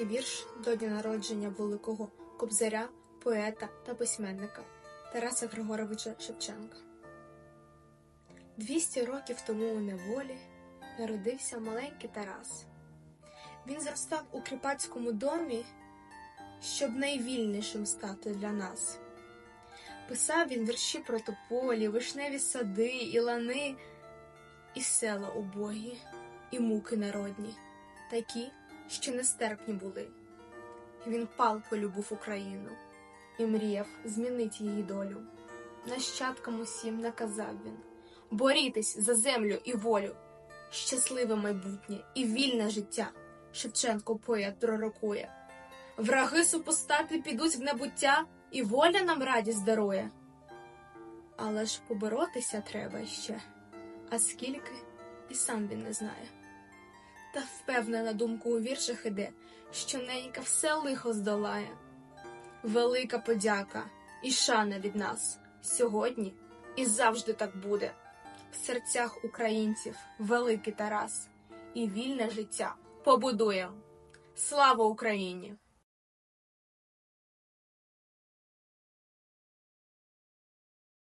вірш до дня народження великого кобзаря, поета та письменника Тараса Григоровича Шевченка. Двісті років тому у неволі народився маленький Тарас. Він зростав у кріпацькому домі, щоб найвільнішим стати для нас. Писав він вірші про тополі, вишневі сади, і лани, і села убогі, і муки народні, такі, що нестерпні були. Він палко любив Україну і мріяв змінити її долю. Нащадкам усім наказав він борітесь за землю і волю, щасливе майбутнє і вільне життя. Шевченко поет пророкує. Враги супостати підуть в небуття, і воля нам радість дарує. Але ж поборотися треба ще, а скільки і сам він не знає. Та впевнена думку у віршах іде, що ненька все лихо здолає. Велика подяка і шана від нас сьогодні і завжди так буде. В серцях українців великий Тарас і вільне життя побудує. Слава Україні!